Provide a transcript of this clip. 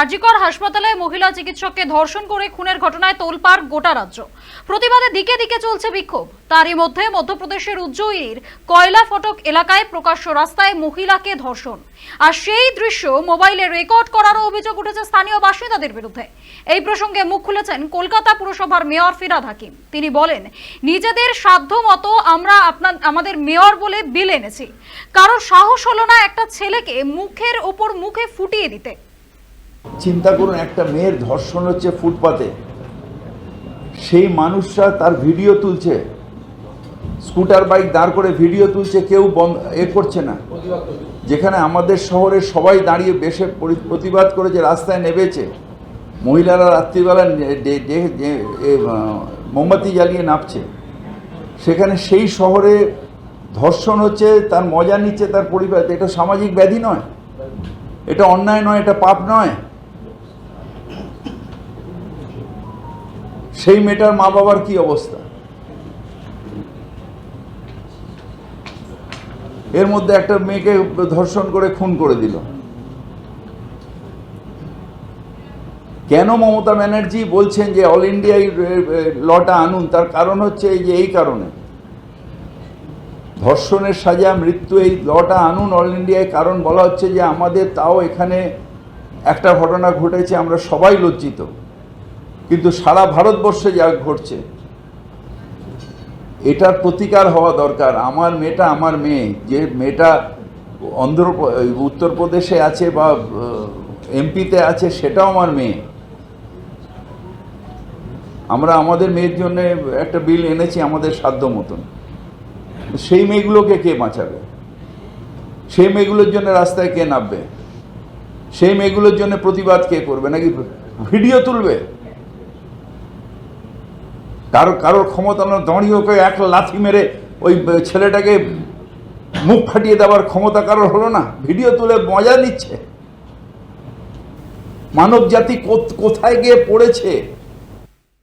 আরজিকর হাসপাতালে মহিলা চিকিৎসককে ধর্ষণ করে খুনের ঘটনায় তোলপাড় গোটা রাজ্য। প্রতিবাদে দিকে দিকে চলছে বিক্ষোভ। তারই মধ্যে মধ্যপ্রদেশের উজ্জয়িনীর কয়লা ফটক এলাকায় প্রকাশ্য রাস্তায় মহিলাকে ধর্ষণ। আর সেই দৃশ্য মোবাইলে রেকর্ড করারও অভিযোগ উঠেছে স্থানীয় বাসিন্দাদের বিরুদ্ধে। এই প্রসঙ্গে মুখ খুলেছেন কলকাতা পুরসভার মেয়র ফিরাদ হাকিম। তিনি বলেন, নিজেদের সাধ্য মতো আমরা আপনার, আমাদের মেয়র বলে বিল এনেছি। কারোর সাহস হলো না একটা ছেলেকে মুখের ওপর মুখে ফুটিয়ে দিতে। চিন্তা করুন, একটা মেয়ের ধর্ষণ হচ্ছে ফুটপাতে। সেই মানুষরা তার ভিডিও তুলছে। স্কুটার, বাইক দাঁড় করে ভিডিও তুলছে, কেউ বন্ধ, এ করছে না। যেখানে আমাদের শহরে সবাই দাঁড়িয়ে বেশে পরি- প্রতিবাদ করেছে রাস্তায় নেবেছে মহিলারা রাত্রিবেলা মোমবাতি জ্বালিয়ে নাপছে সেখানে সেই শহরে ধর্ষণ হচ্ছে, তার মজা নিচ্ছে তার পরিবার। এটা সামাজিক ব্যাধি নয়। এটা অন্যায় নয়, এটা পাপ নয়। সেই মেয়েটার মা বাবার কি অবস্থা? এর মধ্যে একটা মেয়েকে ধর্ষণ করে খুন করে দিল। কেন মমতা ব্যানার্জি বলছেন যে অল ইন্ডিয়া লটা আনুন? তার কারণ হচ্ছে এই যে এই কারণে। ধর্ষণের সাজা, মৃত্যু, এই লটা আনুন অল ইন্ডিয়ায় কারণ বলা হচ্ছে যে আমাদের তাও এখানে একটা ঘটনা ঘটেছে, আমরা সবাই লজ্জিত। কিন্তু সারা ভারতবর্ষে যা ঘটছে, এটার প্রতিকার হওয়া দরকার। আমার মেয়েটা আমার মেয়ে, যে মেয়েটা অন্ধ্র উত্তরপ্রদেশে আছে বা এমপিতে আছে, সেটাও আমার মেয়ে। আমরা আমাদের মেয়ের জন্য একটা বিল এনেছি আমাদের সাধ্য মতন। সেই মেয়েগুলোকে কে বাঁচাবে? সেই মেয়েগুলোর জন্য রাস্তায় কে নামবে? সেই মেয়েগুলোর জন্য প্রতিবাদ কে করবে? নাকি ভিডিও তুলবে? কারও, কারোর ক্ষমতা দাঁড়িয়ে ওকে এক লাথি মেরে ওই ছেলেটাকে মুখ ফাটিয়ে দেওয়ার ক্ষমতা কারোর হলো না। ভিডিও তুলে মজা নিচ্ছে। মানব জাতি কোথ- কোথায় গিয়ে পড়েছে?